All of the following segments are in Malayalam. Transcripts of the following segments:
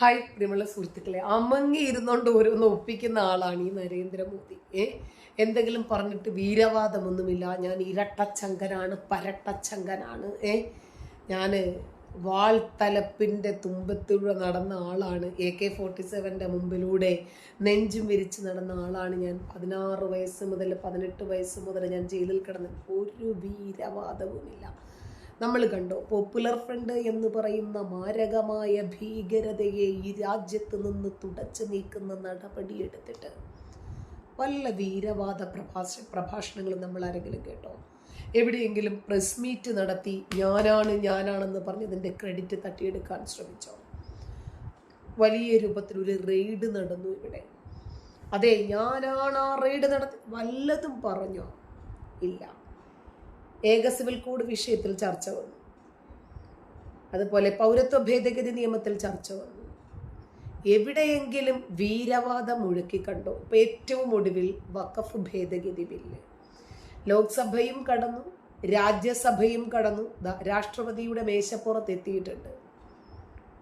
ഹായ് പ്രിയമുള്ള സുഹൃത്തുക്കളെ. അമങ്ങി ഇരുന്നോണ്ട് ഓരോന്ന് ഒപ്പിക്കുന്ന ആളാണ് ഈ നരേന്ദ്രമോദി. ഏ? എന്തെങ്കിലും പറഞ്ഞിട്ട് വീരവാദമൊന്നുമില്ല. ഞാൻ ഇരട്ടച്ചങ്കനാണ് പരട്ടച്ചങ്കനാണ്. ഏ? ഞാൻ വാൾത്തലപ്പിന്റെ തുമ്പത്തിലൂടെ നടന്ന ആളാണ്. എ കെ ഫോർട്ടി സെവന്റെ മുമ്പിലൂടെ നെഞ്ചും വിരിച്ച് നടന്ന ആളാണ് ഞാൻ. പതിനാറ് വയസ്സ് മുതൽ പതിനെട്ട് വയസ്സ് മുതൽ ഞാൻ ജയിലിൽ കിടന്നിട്ട് ഒരു വീരവാദവുമില്ല. നമ്മൾ കണ്ടു. പോപ്പുലർ ഫ്രണ്ട് എന്ന് പറയുന്ന മാരകമായ ഭീകരതയെ ഈ രാജ്യത്ത് നിന്ന് തുടച്ചു നീക്കുന്ന നടപടിയെടുത്തിട്ട് വല്ല വീരവാദ പ്രഭാഷ പ്രഭാഷണങ്ങളും നമ്മൾ ആരെങ്കിലും കേട്ടോ? എവിടെയെങ്കിലും പ്രസ് മീറ്റ് നടത്തി ഞാനാണ് ഞാനാണെന്ന് പറഞ്ഞ് ഇതിന്റെ ക്രെഡിറ്റ് തട്ടിയെടുക്കാൻ ശ്രമിച്ചോ? വലിയ രൂപത്തിലൊരു റെയ്ഡ് നടന്നു ഇവിടെ. അതെ ഞാനാണ് ആ റെയ്ഡ് നടത്തി വല്ലതും പറഞ്ഞോ? ഇല്ല. ഏക സിവിൽ കോഡ് വിഷയത്തിൽ ചർച്ച വന്നു. അതുപോലെ പൗരത്വ ഭേദഗതി നിയമത്തിൽ ചർച്ച വന്നു. എവിടെയെങ്കിലും വീരവാദം മുഴക്കി കണ്ടോ? ഇപ്പം ഏറ്റവും ഒടുവിൽ വഖഫ് ഭേദഗതി ബില്ല്. ലോക്സഭയും കടന്നു രാജ്യസഭയും കടന്നു രാഷ്ട്രപതിയുടെ മേശപ്പുറത്ത് എത്തിയിട്ടുണ്ട്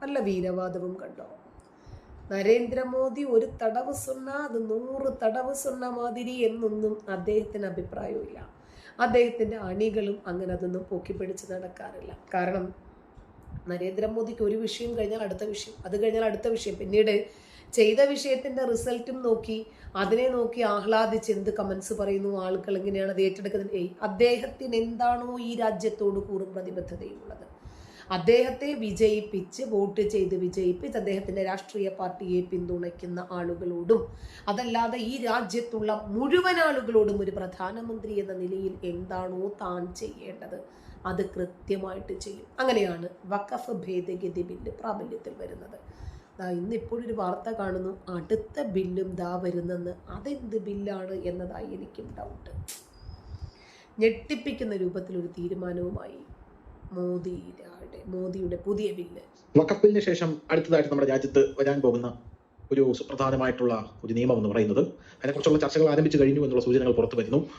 നല്ല വീരവാദവും കണ്ടോ? നരേന്ദ്രമോദി ഒരു തടവ് സുന്ന അത് നൂറ് തടവ് സുന്ന മാതിരി എന്നൊന്നും അദ്ദേഹത്തിന് അഭിപ്രായമില്ല അദ്ദേഹത്തിന്റെ അണികളും അങ്ങനെ അതൊന്നും പൊക്കിപ്പിടിച്ച് നടക്കാറില്ല. കാരണം നരേന്ദ്രമോദിക്ക് ഒരു വിഷയം കഴിഞ്ഞാൽ അടുത്ത വിഷയം അത് കഴിഞ്ഞാൽ അടുത്ത വിഷയം. പിന്നീട് ചെയ്ത വിഷയത്തിന്റെ റിസൾട്ടും നോക്കി അതിനെ നോക്കി ആഹ്ലാദിച്ച് എന്ത് കമൻസ് പറയുന്നു ആളുകൾ എങ്ങനെയാണ് അത് ഏറ്റെടുക്കുന്നത്? അദ്ദേഹത്തിന് എന്താണോ ഈ രാജ്യത്തോട് കൂടും പ്രതിബദ്ധതയുള്ളത്. അദ്ദേഹത്തെ വിജയിപ്പിച്ച് വോട്ട് ചെയ്ത് വിജയിപ്പിച്ച് അദ്ദേഹത്തിന്റെ രാഷ്ട്രീയ പാർട്ടിയെ പിന്തുണയ്ക്കുന്ന ആളുകളോടും അതല്ലാതെ ഈ രാജ്യത്തുള്ള മുഴുവൻ ആളുകളോടും ഒരു പ്രധാനമന്ത്രി എന്ന നിലയിൽ എന്താണോ താൻ ചെയ്യേണ്ടത് അത് കൃത്യമായിട്ട് ചെയ്യും. അങ്ങനെയാണ് വഖഫ് ഭേദഗതി ബില്ല് പ്രാബല്യത്തിൽ വരുന്നത്. ദാ ഇന്നിപ്പോഴൊരു വാർത്ത കാണുന്നു അടുത്ത ബില്ലും ദാ വരുന്നെന്ന്. അതെന്ത് ബില്ലാണ് എന്നതായി എനിക്കും ഡൗട്ട് ഞെട്ടിപ്പിക്കുന്ന രൂപത്തിലൊരു തീരുമാനവുമായി മോദിയുടെ മോദിയുടെ പുതിയ ബില്ല് വക്കപ്പിന് ശേഷം അടുത്തതായിട്ട് നമ്മുടെ രാജ്യത്ത് വരാൻ പോകുന്ന ഒരു സുപ്രധാനമായിട്ടുള്ള ഒരു നിയമം എന്ന് പറയുന്നത്. അതിനെക്കുറിച്ചുള്ള ചർച്ചകൾ ആരംഭിച്ചു കഴിഞ്ഞു എന്നുള്ള സൂചനകൾ പുറത്തു വരുന്നു.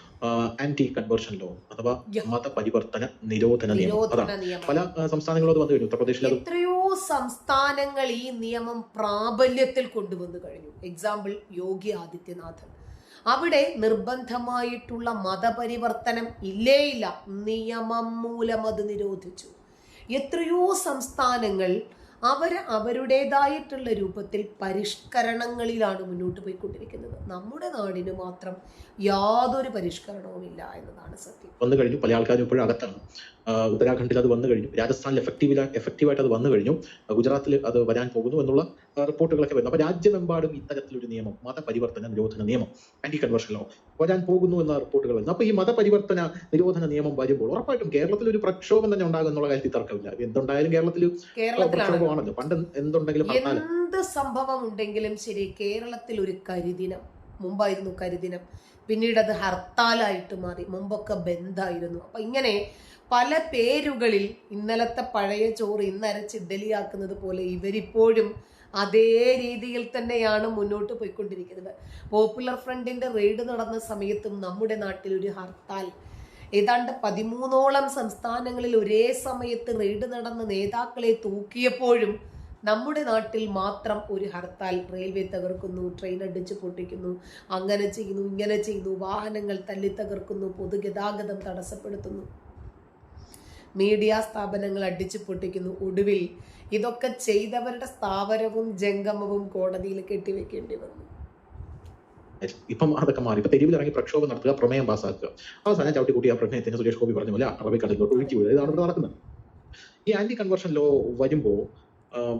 ആന്റി കൺവേർഷൻ ലോ അഥവാ. മതപരിവർത്തന നിരോധന നിയമം. അതാണ്. പല സംസ്ഥാനങ്ങളും അത് വന്നു കഴിഞ്ഞു. ഉത്തർപ്രദേശിൽ എത്രയോ സംസ്ഥാനങ്ങൾ ഈ നിയമം പ്രാബല്യത്തിൽ കൊണ്ടുവന്നു കഴിഞ്ഞു. എക്സാമ്പിൾ യോഗി ആദിത്യനാഥ് അവിടെ നിർബന്ധമായിട്ടുള്ള മതപരിവർത്തനം ഇല്ലേയില്ല. ഇല്ല നിയമം മൂലം അത് നിരോധിച്ചു. എത്രയോ സംസ്ഥാനങ്ങൾ അവർ അവരുടേതായിട്ടുള്ള രൂപത്തിൽ പരിഷ്കരണങ്ങളിലാണ് മുന്നോട്ട് പോയിക്കൊണ്ടിരിക്കുന്നത്. നമ്മുടെ നാടിന് മാത്രം യാതൊരു പരിഷ്കരണവും ഇല്ല എന്നതാണ് സത്യം. വന്നു കഴിഞ്ഞു. പല ആൾക്കാരും ഇപ്പോഴും അകത്താണ്. ഉത്തരാഖണ്ഡിൽ അത് വന്നു കഴിഞ്ഞു. രാജസ്ഥാനിൽ എഫക്റ്റീവ് എഫക്റ്റീവായിട്ട് അത് വന്നു കഴിഞ്ഞു. ഗുജറാത്തിൽ അത് വരാൻ പോകുന്നു എന്നുള്ള റിപ്പോർട്ടുകളൊക്കെ വരുന്നു. അപ്പൊ രാജ്യമെമ്പാടും ഇത്തരത്തിലൊരു നിയമം മതപരിവർത്തന നിരോധന നിയമം ആന്റി കൺവേർഷൻ ലോ വരാൻ പോകുന്നു എന്ന റിപ്പോർട്ടുകൾ വരുന്നു അപ്പൊ ഈ മതപരിവർത്തന നിരോധന നിയമം വരുമ്പോൾ ഉറപ്പായിട്ടും കേരളത്തിൽ ഒരു പ്രക്ഷോഭം തന്നെ ഉണ്ടാകും എന്നുള്ള കാര്യത്തിൽ തർക്കമില്ല. എന്തുണ്ടായാലും കേരളത്തിൽ പ്രക്ഷോഭമാണല്ലോ. പണ്ട് എന്തുണ്ടെങ്കിലും എന്ത് സംഭവം ഉണ്ടെങ്കിലും ശരി കേരളത്തിൽ ഒരു കരിദിനം മുമ്പായിരുന്നു കരിദിനം. പിന്നീട് അത് ഹർത്താലായിട്ട് മാറി മുമ്പൊക്കെ ബന്ധായിരുന്നു. അപ്പൊ ഇങ്ങനെ പല പേരുകളിൽ ഇന്നലത്തെ പഴയ ചോറ് ഇന്നരച്ച് ഇഡലിയാക്കുന്നത് പോലെ ഇവരിപ്പോഴും അതേ രീതിയിൽ തന്നെയാണ് മുന്നോട്ട് പോയിക്കൊണ്ടിരിക്കുന്നത്. പോപ്പുലർ ഫ്രണ്ടിന്റെ റെയ്ഡ് നടന്ന സമയത്തും നമ്മുടെ നാട്ടിൽ ഒരു ഹർത്താൽ. ഏതാണ്ട് പതിമൂന്നോളം സംസ്ഥാനങ്ങളിൽ ഒരേ സമയത്ത് റെയ്ഡ് നടന്ന നേതാക്കളെ തൂക്കിയപ്പോഴും നമ്മുടെ നാട്ടിൽ മാത്രം ഒരു ഹർത്താൽ. റെയിൽവേ തകർക്കുന്നു ട്രെയിൻ അടിച്ചു പൊട്ടിക്കുന്നു അങ്ങനെ ചെയ്യുന്നു ഇങ്ങനെ ചെയ്യുന്നു വാഹനങ്ങൾ തല്ലി തകർക്കുന്നു പൊതുഗതാഗതം തടസ്സപ്പെടുത്തുന്നു. മീഡിയ സ്ഥാപനങ്ങൾ അടിച്ചു പൊട്ടിക്കുന്നു. ഒടുവിൽ ഇതൊക്കെ ചെയ്തവരുടെ സ്ഥാവരവും ജംഗമവും കോടതിയിൽ കെട്ടിവെക്കേണ്ടി വന്നു. ഇപ്പം അതൊക്കെ മാറി. ഇപ്പൊ തെരുവിൽ ഇറങ്ങി പ്രക്ഷോഭം നടത്തുക പ്രമേയം പാസ്സാക്കുക. അവസാനം ചവിട്ടി കൂട്ടി ആ പ്രമേയത്തിന് സുരേഷ് ഗോപി പറഞ്ഞ പോലെ അറബിക്കടലിലോട്ട് ഒഴുക്കി വിടുക ഇതാണ് ഇവിടെ നടക്കുന്നത്. ഈ ആന്റി കൺവേർഷൻ ലോ വരുമ്പോ ആം,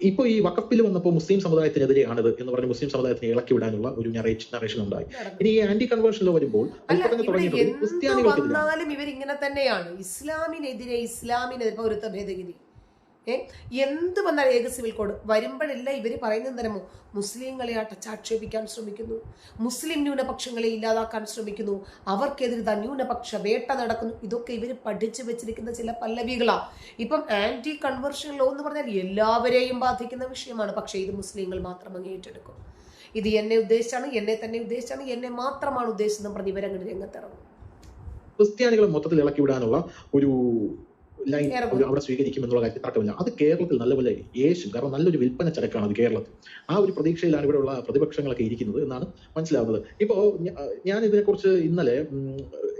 ഇപ്പൊ ഈ വക്കപ്പിൽ വന്നപ്പോൾ മുസ്ലിം സമുദായത്തിനെതിരെയാണിത് എന്ന് പറഞ്ഞ് മുസ്ലിം സമുദായത്തിനെ ഇളക്കി വിടാനുള്ള ഒരു നറേഷൻ ഉണ്ടായി. ഇനി ഈ ആന്റി കൺവേർഷൻ ലോ വരുമ്പോൾ ക്രിസ്ത്യാനികൾക്കെതിരെ ഇവരിങ്ങനെ തന്നെയാണ്. ഇസ്ലാമിനെതിരെ ഇസ്ലാമിനെതിരെ പൗരത്വ ഭേദഗതി ഏ എന്ത് വന്നാൽ ഏക സിവിൽ കോഡ്. വരുമ്പോഴല്ല ഇവർ പറയുന്നത് തരമോ മുസ്ലിങ്ങളെ അടച്ചാക്ഷേപിക്കാൻ ശ്രമിക്കുന്നു. മുസ്ലിം ന്യൂനപക്ഷങ്ങളെ ഇല്ലാതാക്കാൻ ശ്രമിക്കുന്നു. അവർക്കെതിരെ ത ന്യൂനപക്ഷ വേട്ട നടക്കുന്നു. ഇതൊക്കെ ഇവർ പഠിച്ചു വെച്ചിരിക്കുന്ന ചില പല്ലവികളാണ് ഇപ്പം ആന്റി കൺവേർഷൻ ലോ എന്ന് പറഞ്ഞാൽ എല്ലാവരെയും ബാധിക്കുന്ന വിഷയമാണ്. പക്ഷേ ഇത് മുസ്ലിങ്ങൾ മാത്രം അങ്ങ് ഏറ്റെടുക്കും. ഇത് എന്നെ ഉദ്ദേശിച്ചാണ് എന്നെ തന്നെ ഉദ്ദേശിച്ചാണ് എന്നെ മാത്രമാണ് ഉദ്ദേശിച്ചതെന്ന് പറഞ്ഞ് ഇവരങ്ങനെ രംഗത്തിറങ്ങും. ക്രിസ്ത്യാനികളെ മൊത്തത്തിൽ ഇളക്കി വിടാനുള്ള ഒരു ലൈൻ. അവിടെ സ്വീകരിക്കും എന്നുള്ള കാര്യത്തിൽ തർക്കമില്ല. അത് കേരളത്തിൽ നല്ലപോലെ യേശു കാരണം നല്ലൊരു വിൽപ്പന ചരക്കാണ് അത് കേരളത്തിൽ. ആ ഒരു പ്രതീക്ഷയിലാണ് ഇവിടെയുള്ള പ്രതിപക്ഷങ്ങളൊക്കെ ഇരിക്കുന്നത് എന്നാണ് മനസ്സിലാവുന്നത്. ഇപ്പോ ഞ- ഞാൻ ഇതിനെക്കുറിച്ച് ഇന്നലെ എന്നെ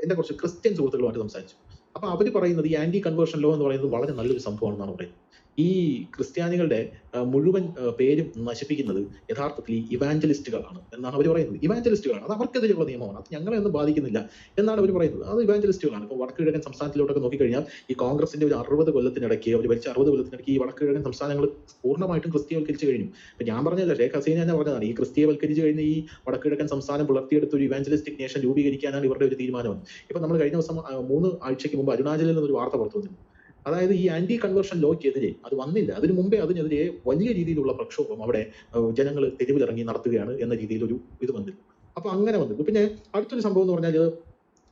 എന്റെ കുറച്ച് ക്രിസ്ത്യൻ സുഹൃത്തുക്കളുമായിട്ട് സംസാരിച്ചു. അപ്പൊ അവർ പറയുന്നത് ഈ ആന്റി കൺവേർഷൻ ലോ എന്ന് പറയുന്നത് വളരെ നല്ലൊരു സംഭവമാണെന്നാണ് പറയുന്നത്. ഈ ക്രിസ്ത്യാനികളുടെ മുഴുവൻ പേരും നശിപ്പിക്കുന്നത് യഥാർത്ഥത്തിൽ ഈ ഇവാഞ്ചലിസ്റ്റുകളാണ് എന്നാണ് അവർ പറയുന്നത്. ഇവാഞ്ചലിസ്റ്റുകളാണ്. അത് അവർക്കെതിരെയുള്ള നിയമമാണ്. അത് ഞങ്ങളെ ഒന്നും ബാധിക്കുന്നില്ല എന്നാണ് അവർ പറയുന്നത്. അത് ഇവാഞ്ചലിസ്റ്റുകളാണ്. ഇപ്പോൾ വടക്ക് കിഴക്കൻ സംസ്ഥാനത്തിലോട്ടൊക്കെ നോക്കിക്കഴിഞ്ഞാൽ ഈ കോൺഗ്രസിന്റെ ഒരു അറുപത് കൊല്ലത്തിനിടയ്ക്ക് അവർ ഭരിച്ച അറുപത് കൊല്ലത്തിനിടയ്ക്ക് ഈ വടക്ക് കിഴക്കൻ സംസ്ഥാനങ്ങൾ പൂർണമായിട്ടും ക്രിസ്തീയവൽക്കരിച്ചു കഴിഞ്ഞു. ഇപ്പൊ ഞാൻ പറഞ്ഞല്ല ഷേഖ് ഹസീന ഞാൻ പറഞ്ഞതാണ്. ഈ ക്രിസ്തീയവൽക്കരിച്ചു കഴിഞ്ഞ ഈ വടക്ക് കിഴക്കൻ സംസ്ഥാനം പുലർത്തിയെടുത്ത ഒരു ഇവാഞ്ചലിസ്റ്റിക് നേഷൻ രൂപീകരിക്കാനാണ് ഇവരുടെ ഒരു തീരുമാനം. ഇപ്പൊ നമ്മൾ കഴിഞ്ഞ ദിവസം മൂന്ന് ആഴ്ചയ്ക്ക് മുമ്പ് അരുണാചലിൽ നിന്ന് ഒരു വാർത്ത പുറത്തു വന്നിരുന്നു. അതായത് ഈ ആന്റി കൺവേർഷൻ ലോയ്ക്കെതിരെ അത് വന്നില്ല. അതിനു മുമ്പേ അതിനെതിരെ വലിയ രീതിയിലുള്ള പ്രക്ഷോഭം അവിടെ ജനങ്ങൾ തെരുവിലിറങ്ങി നടത്തുകയാണ് എന്ന രീതിയിൽ ഒരു ഇത് വന്നിരുന്നു. അപ്പൊ അങ്ങനെ വന്നിരുന്നു. പിന്നെ അടുത്തൊരു സംഭവം എന്ന് പറഞ്ഞാൽ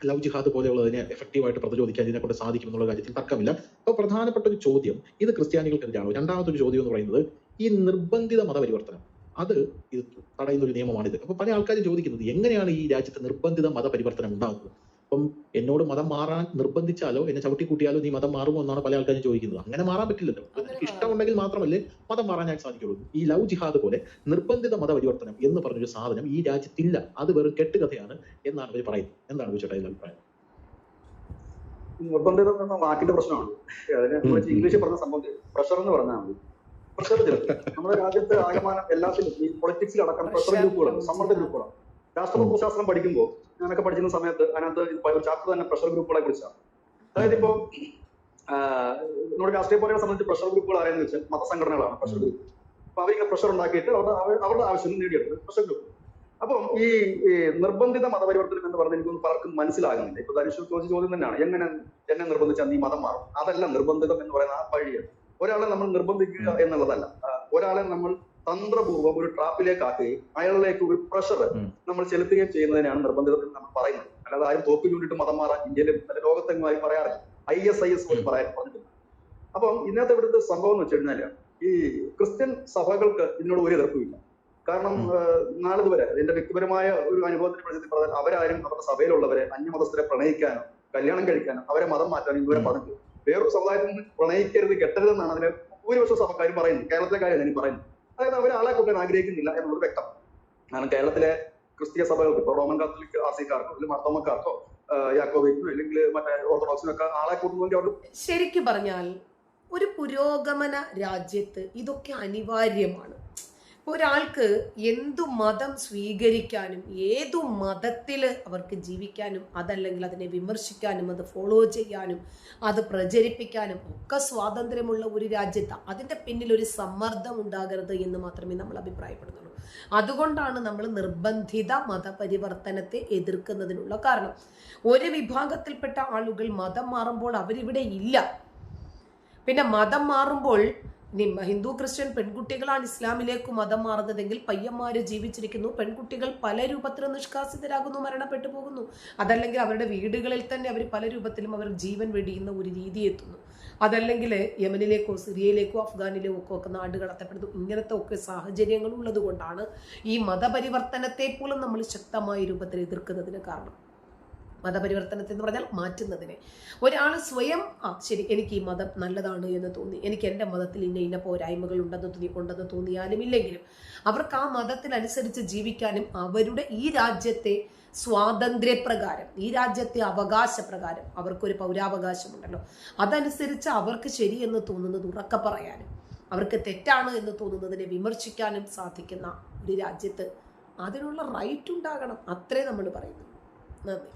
ലവ് ജിഹാദ് പോലെയുള്ളതിനെ എഫക്റ്റീവായിട്ട് പ്രതിരോധിക്കാൻ ഇതിനെ കൊണ്ട് സാധിക്കും എന്നുള്ള കാര്യത്തിൽ തർക്കമില്ല. അപ്പോൾ പ്രധാനപ്പെട്ട ഒരു ചോദ്യം ഇത് ക്രിസ്ത്യാനികൾക്കെതിരാണ്? രണ്ടാമത്തെ ഒരു ചോദ്യം എന്ന് പറയുന്നത് ഈ നിർബന്ധിത മതപരിവർത്തനം അത് ഇത് തടയുന്ന ഒരു നിയമമാണിത്. അപ്പൊ പല ആൾക്കാരും ചോദിക്കുന്നത് എങ്ങനെയാണ് ഈ രാജ്യത്ത് നിർബന്ധിത മതപരിവർത്തനം ഉണ്ടാകുന്നത് അപ്പം എന്നോട് മതം മാറാൻ നിർബന്ധിച്ചാലോ എന്നെ ചവിട്ടി കൂട്ടിയാലോ നീ മതം മാറുമോ എന്നാണ് പല ആൾക്കാരും ചോദിക്കുന്നത്. അങ്ങനെ മാറാൻ പറ്റില്ലല്ലോ. നിനക്ക് ഇഷ്ടമുണ്ടെങ്കിൽ മാത്രമല്ലേ മതം മാറാൻ ഞാൻ സാധിക്കുള്ളൂ. ഈ ലവ് ജിഹാദ് പോലെ നിർബന്ധിത മതപരിവർത്തനം എന്ന് പറഞ്ഞൊരു സാധനം ഈ രാജ്യത്തില്ല. അത് വെറും കെട്ടുകഥയാണ് എന്നാണ് അവർ പറയുന്നത്. എന്താണ് ഇതിന്റെ അഭിപ്രായം? നിർബന്ധിത വാക്കിന്റെ പ്രശ്നമാണ്. അതിനെ ഇംഗ്ലീഷിൽ പറഞ്ഞ സംഭവം പ്രഷർ എന്ന് പറഞ്ഞാൽ മതി. പ്രഷർ നമ്മുടെ രാജ്യത്ത് ആകമാനം എല്ലാത്തിലും ഈ പൊളിറ്റിക്സിൽ അടക്കം പ്രഷർ ഗ്രൂപ്പുകളാണ് സമ്മർദ്ദ ഗ്രൂപ്പുകളാണ്. രാഷ്ട്രപതി രാഷ്ട്രതത്വശാസ്ത്രം പഠിക്കുമ്പോൾ ഞാനൊക്കെ പഠിക്കുന്ന സമയത്ത് അതിനകത്ത് ചാപ്റ്റർ തന്നെ പ്രഷർ ഗ്രൂപ്പുകളെ കുറിച്ചാണ്. അതായത് ഇപ്പോ നമ്മുടെ രാഷ്ട്രീയ പാർട്ടികളെ സംബന്ധിച്ച് പ്രഷർ ഗ്രൂപ്പുകൾ ആരെയെന്ന് വെച്ചാൽ മതസംഘടനകളാണ് പ്രഷർ ഗ്രൂപ്പ് അപ്പൊ അവരിങ്ങനെ പ്രഷർ ഉണ്ടാക്കിയിട്ട് അവരുടെ അവ- അവരുടെ ആവശ്യം നേടിയെടുക്കുന്നത് പ്രഷർ ഗ്രൂപ്പ് അപ്പം ഈ നിർബന്ധിത മതപരിവർത്തനം എന്ന് പറഞ്ഞാൽ എനിക്കൊന്നും പലർക്കും മനസ്സിലാകുന്നില്ല. ഇപ്പൊ ധനുഷ് ചോദിച്ച ചോദ്യം തന്നെയാണ്. എങ്ങനെ എന്നെ നിർബന്ധിച്ചാൽ നീ മതം മാറും? അതല്ല നിർബന്ധിതം എന്ന് പറയുന്ന ആ വഴിയാണ്. ഒരാളെ നമ്മൾ നിർബന്ധിക്കുക എന്നുള്ളതല്ല. ഒരാളെ നമ്മൾ തന്ത്രപൂർവം ഒരു ട്രാപ്പിലേക്ക് ആക്കുകയും അയാളിലേക്ക് ഒരു പ്രഷർ നമ്മൾ ചെലുത്തുകയും ചെയ്യുന്നതിനാണ് നിർബന്ധിതത്തിൽ നമ്മൾ പറയുന്നത്. അല്ലാതെ ആരും തോക്കിന് വേണ്ടിയിട്ട് മതം മാറാൻ ഇന്ത്യയിലും പല ലോകത്തെങ്ങുമായി പറയാറില്ല. ഐ എസ് ഐ എസ് പോലും പറയാൻ പറഞ്ഞിട്ടില്ല അപ്പം ഇന്നത്തെ ഇവിടുത്തെ സംഭവം എന്ന് വെച്ച് ഈ ക്രിസ്ത്യൻ സഭകൾക്ക് ഇതിനോട് ഒരു എതിർപ്പുമില്ല കാരണം നാളത് വരെ എന്റെ വ്യക്തിപരമായ ഒരു അനുഭവത്തിന് പ്രശ്നത്തിൽ പറഞ്ഞാൽ അവരാരും അവരുടെ സഭയിലുള്ളവരെ അന്യമതസ്ഥരെ പ്രണയിക്കാനോ കല്യാണം കഴിക്കാനോ അവരെ മതം മാറ്റാനോ ഇതുവരെ പറഞ്ഞില്ല വേറൊരു സമുദായത്തിൽ നിന്ന് പ്രണയിക്കരുത് കെട്ടരുതെന്നാണ് അതിന് ഭൂരിപക്ഷം സഭക്കാരും പറയുന്നത്. കേരളത്തിലെ കാര്യം ഞാൻ പറയുന്നത് അതായത് അവരെ ആളെ കൂട്ടാൻ ആഗ്രഹിക്കുന്നില്ല എന്നുള്ളത് വ്യക്തം. കാരണം കേരളത്തിലെ ക്രിസ്തീയ സഭകൾക്ക് ഇപ്പോൾ റോമൻ കാത്തലിക് ആസിക്കാർക്കോ അല്ലെങ്കിൽ മർത്തോമക്കാർക്കോ യാക്കോബിക്കോ അല്ലെങ്കിൽ മറ്റേ ഓർത്തഡോക്സിനൊക്കെ ആളെ അവർ ശരിക്കും പറഞ്ഞാൽ ഒരു പുരോഗമന രാജ്യത്ത് ഇതൊക്കെ അനിവാര്യമാണ്. ഇപ്പൊ ഒരാൾക്ക് എന്തു മതം സ്വീകരിക്കാനും ഏതു മതത്തിൽ അവർക്ക് ജീവിക്കാനും അതല്ലെങ്കിൽ അതിനെ വിമർശിക്കാനും അത് ഫോളോ ചെയ്യാനും അത് പ്രചരിപ്പിക്കാനും ഒക്കെ സ്വാതന്ത്ര്യമുള്ള ഒരു രാജ്യത്ത് അതിന്റെ പിന്നിൽ ഒരു സമ്മർദ്ദം ഉണ്ടാകരുത് എന്ന് മാത്രമേ നമ്മൾ അഭിപ്രായപ്പെടുന്നുള്ളൂ. അതുകൊണ്ടാണ് നമ്മൾ നിർബന്ധിത മതപരിവർത്തനത്തെ എതിർക്കുന്നതിനുള്ള കാരണം. ഒരു വിഭാഗത്തിൽപ്പെട്ട ആളുകൾ മതം മാറുമ്പോൾ അവരിവിടെ ഇല്ല. പിന്നെ മതം മാറുമ്പോൾ ഹിന്ദു ക്രിസ്ത്യൻ പെൺകുട്ടികളാണ് ഇസ്ലാമിലേക്ക് മതം മാറുന്നതെങ്കിൽ പയ്യന്മാര് ജീവിച്ചിരിക്കുന്നു. പെൺകുട്ടികൾ പല രൂപത്തിൽ നിഷ്കാസിതരാകുന്നു മരണപ്പെട്ടു പോകുന്നു. അതല്ലെങ്കിൽ അവരുടെ വീടുകളിൽ തന്നെ അവർ പല രൂപത്തിലും അവർ ജീവൻ വെടിയുന്ന ഒരു രീതി എത്തുന്നു. അതല്ലെങ്കിൽ യമനിലേക്കോ സിറിയയിലേക്കോ അഫ്ഗാനിലേക്കോ ഒക്കെ നാട് കടത്തപ്പെടുന്നു. ഇങ്ങനത്തെ ഒക്കെ സാഹചര്യങ്ങൾ ഉള്ളത് കൊണ്ടാണ് ഈ മതപരിവർത്തനത്തെ പോലും നമ്മൾ ശക്തമായ രൂപത്തിൽ എതിർക്കുന്നതിന് കാരണം. മതപരിവർത്തനത്തെ എന്ന് പറഞ്ഞാൽ മാറ്റുന്നതിനെ. ഒരാൾ സ്വയം ആ ശരി എനിക്ക് ഈ മതം നല്ലതാണ് എന്ന് തോന്നി എനിക്ക് എന്റെ മതത്തിൽ ഇന്ന ഇന്ന പോരായ്മകൾ ഉണ്ടെന്ന് തോന്നി ഉണ്ടെന്ന് തോന്നിയാലും ഇല്ലെങ്കിലും അവർക്ക് ആ മതത്തിനനുസരിച്ച് ജീവിക്കാനും അവരുടെ ഈ രാജ്യത്തെ സ്വാതന്ത്ര്യപ്രകാരം ഈ രാജ്യത്തെ അവകാശപ്രകാരം അവർക്കൊരു പൗരാവകാശമുണ്ടല്ലോ. അതനുസരിച്ച് അവർക്ക് ശരിയെന്ന് തോന്നുന്നത് ഉറക്കെ പറയാനും അവർക്ക് തെറ്റാണ് എന്ന് തോന്നുന്നതിനെ വിമർശിക്കാനും സാധിക്കുന്ന ഒരു രാജ്യത്ത് അതിനുള്ള റൈറ്റ് ഉണ്ടാകണം. അത്രേ നമ്മൾ പറയുന്നു. നന്ദി.